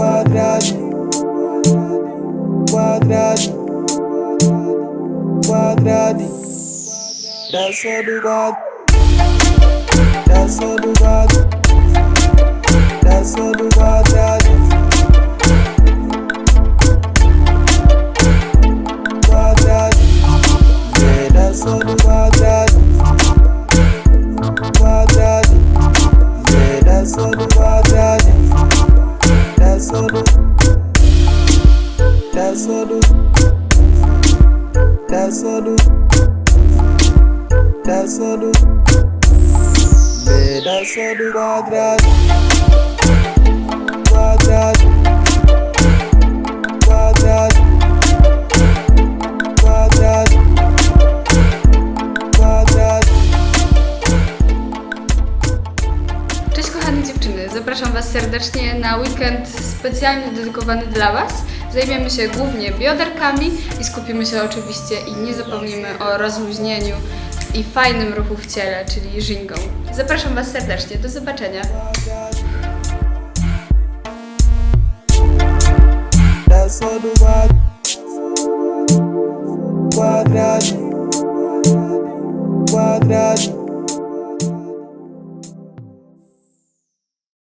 quadrado, quadrado, quadrado, dança do quadrado, dança do quadrado, dança do quadrado, quadrado, yeah, dança do quadrado, quadrado, do. Yeah, that's all do quadrado. Quadrado. Quadrado. Quadrado. Quadrado. Cześć kochane dziewczyny, zapraszam Was serdecznie na weekend specjalnie dedykowany dla Was. Zajmiemy się głównie bioderkami i skupimy się oczywiście i nie zapomnimy o rozluźnieniu i fajnym ruchu w ciele, czyli żingą. Zapraszam Was serdecznie, do zobaczenia. Quadrado, quadrado,